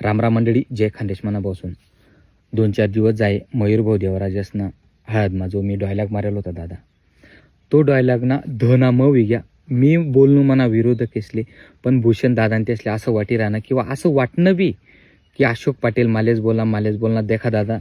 रामराम मंडळी जय खानदेश मनापासून. दोन चार दिवस जाय मयूरभाऊ देवराजेसनं हळदमा जो मी डॉयलॉग मारेल होता दादा. तो डायलॉग ना धना म विग्या मी बोलणं मना विरोधक असले पण भूषण दादांनी असले असं वाटी राहणं किंवा असं वाटणं बी की अशोक पाटील मालेच बोला मालेच बोलणार देखा दादा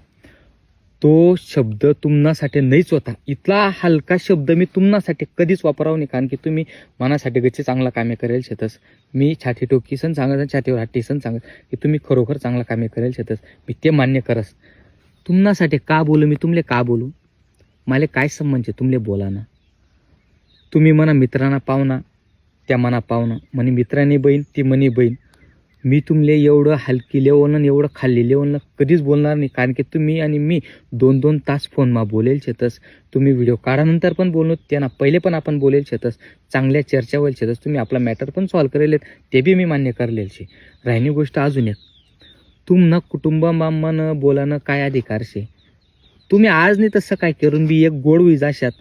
तो शब्द तुमनासाठी नाहीच होता. इतला हलका शब्द मी तुमनासाठी कधीच वापरावं नाही कारण की तुम्ही मनासाठी गच्ची चांगला कामे करेल शेतस. मी छाती टोकी सण सांगत छातीवर हट्टी सण सांगत की तुम्ही खरोखर चांगला कामे करेल शेतस. मी ते मान्य करस. तुमनासाठी का बोलू मी तुमले का बोलू? मला काय संबंध आहे? तुमले बोला ना. तुम्ही म्हणा मित्रांना पाहुणा त्या मना पाहुणा म्हणे मित्राने बहीण ती म्हणे बहीण. मी तुमले एवढं हलकी लेवलं एवढं खाल्ली लेवलं कधीच बोलणार नाही. कारण की तुम्ही आणि मी दोन दोन तास फोनमा बोलेल शेतस तुम्ही व्हिडिओ काढानंतर पण बोलू त्यांना पहिले पण आपण बोलेल शेतस चांगल्या चर्चा होईल शेतस तुम्ही आपला मॅटर पण सॉल्व करेल ते बी मी मान्य करेल शे राहिनी गोष्ट अजून एक. तुमनं कुटुंबामानं बोलानं काय अधिकार शे? तुम्ही आज नाही तसं काय करून बी एक गोड होई जाशात?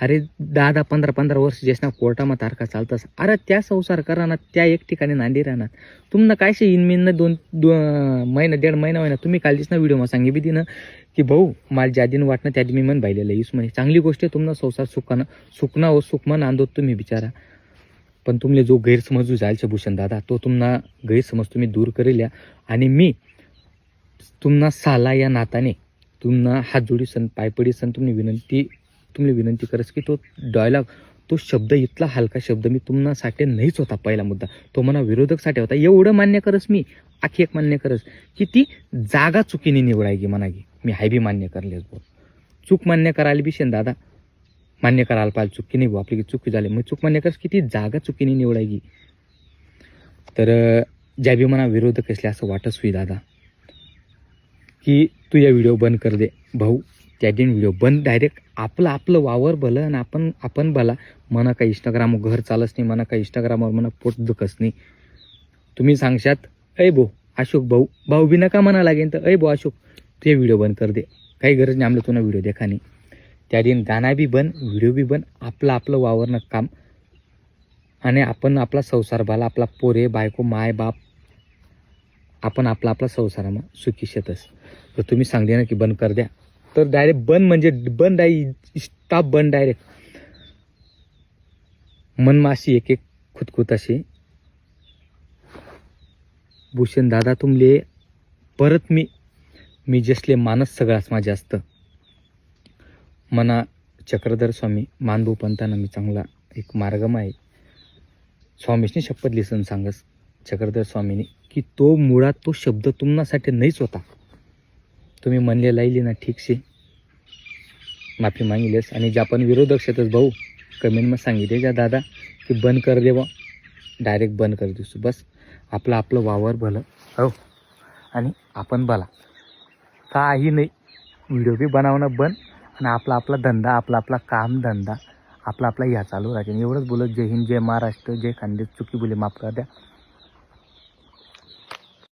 अरे दहा दहा पंधरा पंधरा वर्ष जेसना कोर्टामा तारखा चालतस अरे त्या संसार करा ना त्या एक ठिकाणी नांदी राहणार. तुम्हाला काय शे इनमिन दोन दो महिना दीड महिना महिना तुम्ही कालचीच ना व्हिडिओ सांगी बी दिनं की भाऊ मला ज्या दिन वाटणं त्या दिन मी मन बायलेलं यूस म्हणे. चांगली गोष्ट आहे तुम्हाला संसार सुखानं सुखना हो सुखमन आंदोत तुम्ही बिचारा. पण तुमले जो गैरसमजू जायचे भूषण दादा तो तुम्हाला गैरसमज तुम्ही दूर करेल या. आणि मी तुम्हाला साला या नाताने तुम्हाला हात जोडी सण पायपडी सण तुम्ही विनंती तुम्ही विनंती करस की तो डायलॉग तो शब्द इथला हलका शब्द मी तुम्हासाठी नाहीच होता पहिला मुद्दा. तो म्हणा विरोधकसाठी होता. एवढं मान्य करस मी आखी एक मान्य करस की ती जागा चुकीने निवडायची म्हणा की मी हाय बी मान्य करलेच बोल. चूक मान्य करायला बी शेन दादा. मान्य करायला पाहिजे चुकी नाही आपली की चुकी झाली. मग चूक मान्य करस की ती जागा चुकीने निवडायची तर ज्या बी मना विरोधक असले असं वाटस हुई दादा की तू या व्हिडिओ बंद कर दे. भाऊ त्या दिन व्हिडिओ बंद डायरेक्ट आपलं आपलं वावर भलं आणि आपण आपण भला. म्हणा काही इंस्टाग्राम घर चालच नाही म्हणा काही इंस्टाग्रामवर म्हणा पोट दुखस नाही. तुम्ही सांगशात अय भाऊ अशोक भाऊ भाऊ बी नका म्हणा लागेल तर अय भाऊ अशोक ते व्हिडिओ बंद कर दे. काही गरज नाही आमलं तुला व्हिडिओ देखा नाही त्या दिन गाणं बी बंद व्हिडिओ बी बंद आपलं आपलं वावरनं काम. आणि आपण आपला संसार भाला आपला पोरे बायको माय बाप आपण आपला आपला संसारामा सुखी शेतस तर तुम्ही सांगले ना की बंद कर द्या. तर डायरेक्ट बंद म्हणजे बंद आहे स्टॉप बंद डायरेक्ट मनमा अशी एक एक खुदखुत असे भूषण दादा तुमले परत मी मी जसले मानस सगळाच माझे असतं मना चक्रधर स्वामी मानभू पंतांना मी चांगला एक मार्गम आहे. स्वामीशने शपथ लिसन सांगस चक्रधर स्वामीने की तो मुळात तो शब्द तुम्हासाठी नाहीच होता. तुम्ही म्हणले लाईली ना ठीकशे. माफी मागिलेस आणि ज्या पण विरोधक शेतच भाऊ कमेंटमध्ये सांगितले ज्या दादा की बंद कर दे बा डायरेक्ट बंद कर दिसू. बस. आपलं आपलं वावर भलं. हो. आणि आपण भला. काही नाही. व्हिडिओ बी बनवणं बंद. आणि आपला आपला धंदा आपला आपला काम धंदा आपला आपला ह्या चालू राहते एवढंच बोलत जय हिंद जय महाराष्ट्र जय खानदेश. चुकी बोले माफ कर द्या.